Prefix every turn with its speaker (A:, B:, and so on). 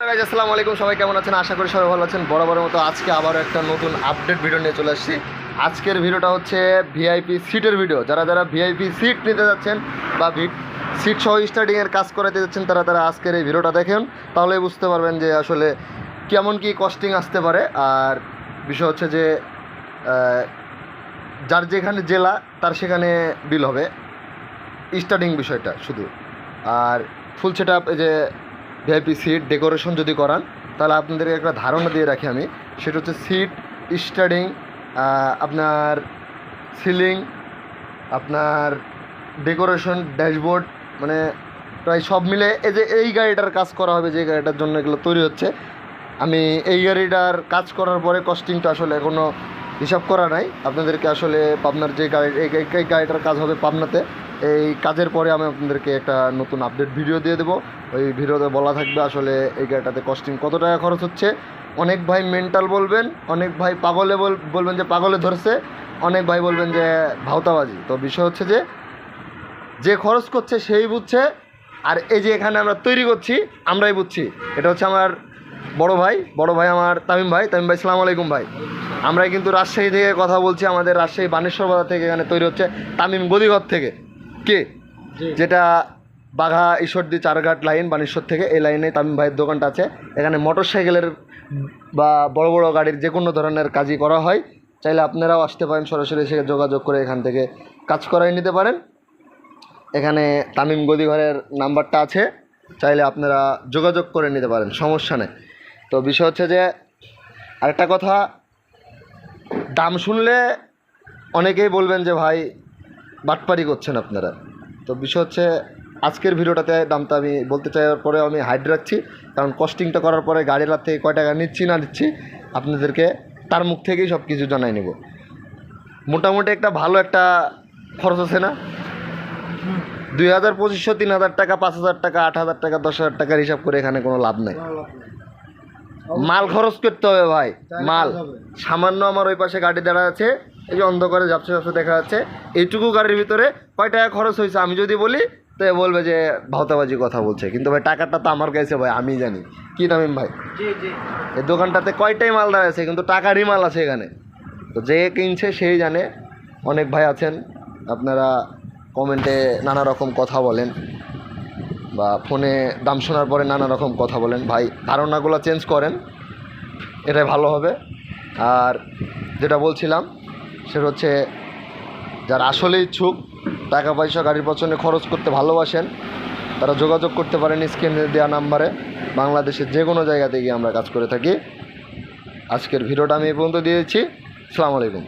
A: আসসালামু আলাইকুম। সবাই কেমন আছেন? আশা করি সবাই ভালো আছেন। বরাবরের মতো আজকে আবারও একটা নতুন আপডেট ভিডিও নিয়ে চলে আসছি। আজকের ভিডিওটা হচ্ছে ভিআইপি সিটের ভিডিও যারা যারা ভিআইপি সিট নিতে যাচ্ছেন বা সিট সহ স্টার্টিংয়ের কাজ করাতে যাচ্ছেন, তারা তারা আজকের এই ভিডিওটা দেখেন। তাহলে বুঝতে পারবেন যে আসলে কেমন কি কস্টিং আসতে পারে। আর বিষয় হচ্ছে যে যার যেখানে জেলা, তার সেখানে বিল হবে। স্টার্টিং বিষয়টা শুধু। আর ফুল সেট আপ যে ভিআইপি সিট ডেকোরেশন যদি করান, তাহলে আপনাদেরকে একটা ধারণা দিয়ে রাখি আমি। সেটা হচ্ছে সিট স্টার্টিং আপনার সিলিং, আপনার ডেকোরেশন, ড্যাশবোর্ড মানে প্রায় সব মিলে এই যে এই গাড়িটার কাজ করা হবে, যে গাড়িটার জন্য এগুলো তৈরি হচ্ছে, আমি এই গাড়িটার কাজ করার পরে কস্টিংটা আসলে এখনও হিসাব করা নাই। আপনাদেরকে আসলে পাবনার যে গাড়ি এই গাড়িটার কাজ হবে পাবনাতে। এই কাজের পরে আমি আপনাদেরকে একটা নতুন আপডেট ভিডিও দিয়ে দেবো। ওই ভিডিওতে বলা থাকবে আসলে এই গাড়িটাতে কস্টিং কত টাকা খরচ হচ্ছে। অনেক ভাই মেন্টাল বলবেন, অনেক ভাই পাগলে বল- বলবেন যে পাগলে ধরছে, অনেক ভাই বলবেন যে ভাওতাবাজি। তো বিষয় হচ্ছে যে যে খরচ করছে সেই বুঝছে, আর এই যে এখানে আমরা তৈরি করছি, আমরাই বুঝছি। এটা হচ্ছে আমার বড় ভাই বড় ভাই আমার তামিম ভাই। তামিম ভাই, সালাম আলাইকুম ভাই। আমরাই কিন্তু রাজশাহী থেকে কথা বলছি, আমাদের রাজশাহী বানেশ্বর বাজার থেকে এখানে তৈরি হচ্ছে তামিম গদিঘর থেকে। কে? যেটা বাঘা ঈশ্বরদী চারঘাট লাইন বানেশ্বর থেকে এই লাইনে তামিম ভাইয়ের দোকানটা আছে। এখানে মোটর সাইকেলের বা বড় বড় গাড়ির যে কোনো ধরনের কাজই করা হয়। চাইলে আপনারাও আসতে পারেন সরাসরি এসে যোগাযোগ করে এখান থেকে কাজ করাই নিতে পারেন। এখানে তামিম গদিঘরের নাম্বারটা আছে চাইলে আপনারা যোগাযোগ করে নিতে পারেন সমস্যা নেই। তো বিষয় হচ্ছে যে আরেকটা কথা দাম শুনলে অনেকেই বলবেন যে ভাই বাটপারি করছেন আপনারা। তো বিষয় হচ্ছে আজকের ভিডিওটাতে দামটা আমি বলতে চাইবার পরে আমি হাইড রাখছি কারণ কস্টিংটা করার পরে হাত থেকে কয় টাকা নিচ্ছি না নিচ্ছি আপনাদেরকে তার মুখ থেকেই সব কিছু জানাই নেব। মোটামুটি একটা ভালো একটা খরচ আছে না? দুই হাজার পঁচিশশো তিন হাজার টাকা পাঁচ হাজার টাকা আট হাজার টাকা দশ হাজার টাকার হিসাব করে এখানে কোনো লাভ নেই। মাল খরচ করতে হবে ভাই মাল। সামান্য আমার ওই পাশে গাড়ি দাঁড়া আছে এই যে অন্ধকারে ঝাপসা ঝাপসা দেখা যাচ্ছে। এইটুকু গাড়ির ভিতরে কয় টাকা খরচ হয়েছে আমি যদি বলি তো এ বলবে যে ভাওতাবাজি কথা বলছে। কিন্তু ভাই টাকাটা তো আমার কাছে ভাই আমি জানি। কি তামিম ভাই? এই দোকানটাতে কয়টাই মাল দাঁড়াচ্ছে কিন্তু টাকারই মাল আছে এখানে। তো যে কিনছে সেই জানে। অনেক ভাই আছেন আপনারা কমেন্টে নানা রকম কথা বলেন বা ফোনে দাম শোনার পরে নানা রকম কথা বলেন। ভাই ধারণাগুলো চেঞ্জ করেন এটাই ভালো হবে। আর যেটা বলছিলাম সেটা হচ্ছে যারা আসলে ইচ্ছুক টাকা পয়সা গাড়ির পছন্দে খরচ করতে ভালোবাসেন, তারা যোগাযোগ করতে পারেন স্ক্রিনে দেওয়া নাম্বারে। বাংলাদেশের যে কোনো জায়গাতে গিয়ে আমরা কাজ করে থাকি। আজকের ভিডিওটা আমি এই পর্যন্ত দিয়েছি। আসসালামু আলাইকুম।